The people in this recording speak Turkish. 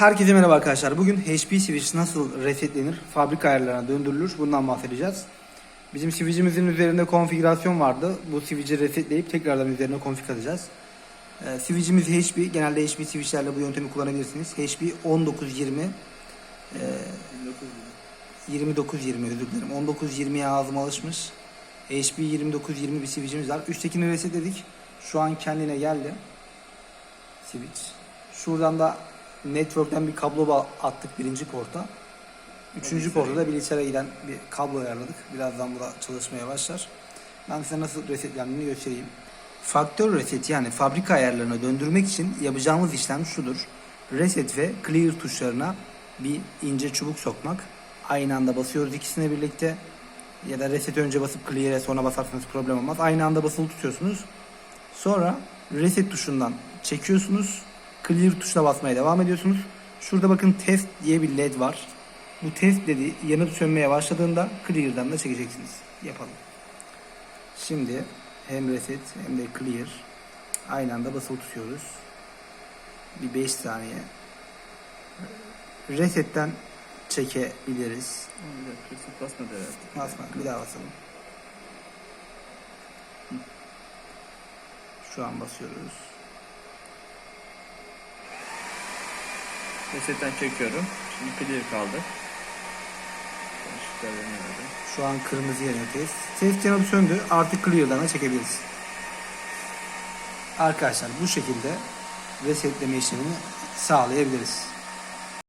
Herkese merhaba arkadaşlar. Bugün HP switch nasıl resetlenir, fabrika ayarlarına döndürülür bundan bahsedeceğiz. Bizim switch'imizin üzerinde konfigürasyon vardı. Bu switch'i resetleyip tekrardan üzerine config atacağız. Ee, switch'imiz HP. Genelde HP switch'lerle bu yöntemi kullanabilirsiniz. HP 1920 e, 2920 özür dilerim. 1920'ye ağzıma alışmış. HP 2920 bir switch'imiz var. Üsttekini resetledik. Şu an kendine geldi. Switch. Şuradan da network'ten bir kablo attık birinci porta. Üçüncü porta da bilgisayara giden bir kablo ayarladık. Birazdan bu da çalışmaya başlar. Ben size nasıl resetlendiğini göstereyim. Faktör reset yani fabrika ayarlarına döndürmek için yapacağımız işlem şudur. Reset ve clear tuşlarına bir ince çubuk sokmak. Aynı anda basıyoruz ikisine birlikte. Ya da reset önce basıp clear'e sonra basarsanız problem olmaz. Aynı anda basılı tutuyorsunuz. Sonra reset tuşundan çekiyorsunuz. Clear tuşuna basmaya devam ediyorsunuz. Şurada bakın test diye bir led var. Bu test ledi yanıp sönmeye başladığında clear'dan da çekeceksiniz. Yapalım. Şimdi hem reset hem de clear aynı anda basılı tutuyoruz. Bir 5 saniye. Resetten çekebiliriz. Reset basmadı herhalde. Basma. Bir daha basalım. Şu an basıyoruz. Resetten çekiyorum. Şimdi clear kaldı. Şu an kırmızı test. Test yanıp söndü. Artık clear'dan da çekebiliriz. Arkadaşlar bu şekilde resetleme işlemini sağlayabiliriz.